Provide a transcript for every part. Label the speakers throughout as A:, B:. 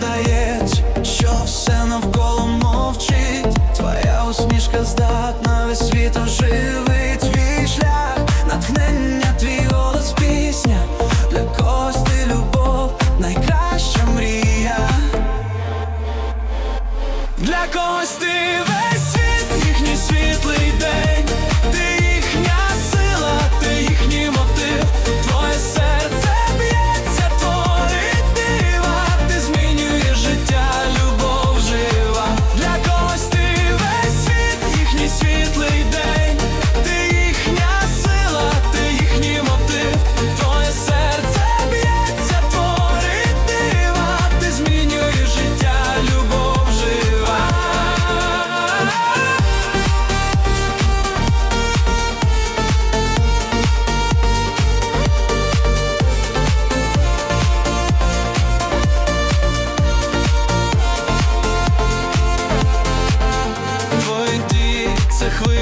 A: визнаєть, що все навколо. хвиль.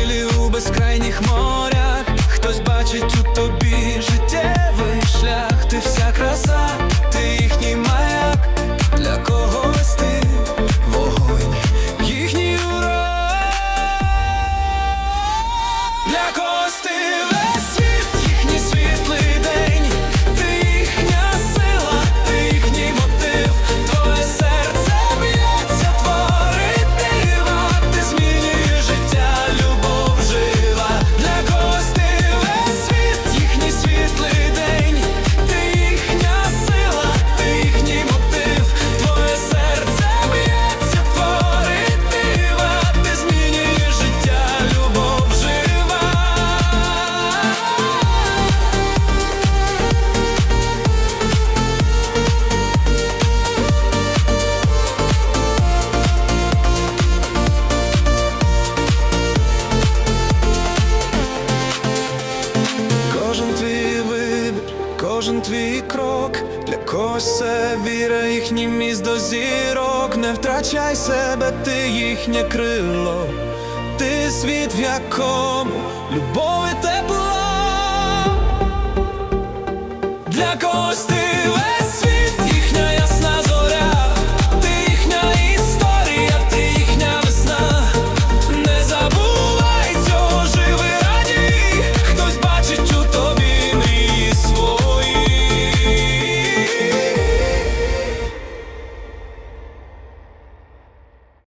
A: твій крок, для когось це віра, їхній міст до зірок, не втрачай себе, ти їхнє крило, ти світ, в якому любові та.